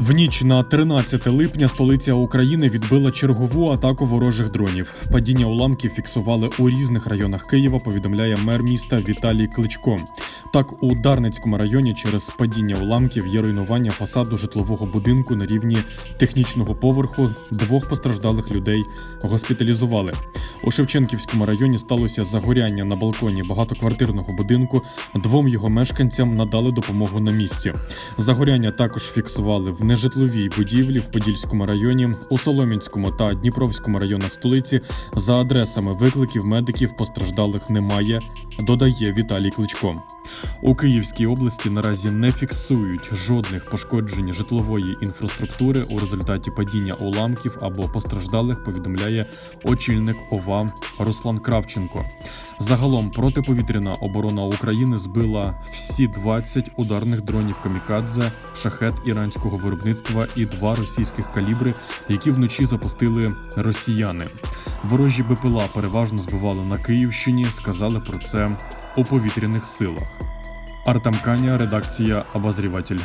В ніч на 13 липня столиця України відбила чергову атаку ворожих дронів. Падіння уламків фіксували у різних районах Києва. Повідомляє мер міста Віталій Кличко. Так, у Дарницькому районі через падіння уламків є руйнування фасаду житлового будинку на рівні технічного поверху. Двох постраждалих людей госпіталізували. У Шевченківському районі сталося загоряння на балконі багатоквартирного будинку. Двом його мешканцям надали допомогу на місці. Загоряння також фіксували в нежитловій будівлі в Подільському районі, у Соломінському та Дніпровському районах столиці. За адресами викликів медиків постраждалих немає. Додає Віталій Кличко. У Київській області наразі не фіксують жодних пошкоджень житлової інфраструктури у результаті падіння уламків або постраждалих. Повідомляє очільник ОВА Руслан Кравченко. Загалом протиповітряна оборона України збила всі 20 ударних дронів камікадзе, шахет іранського виробництва і два російських калібри, які вночі запустили росіяни. Ворожі БПЛА переважно збивали на Київщині. Сказали про це у повітряних силах. Артем Каня, редакция Обозріватель.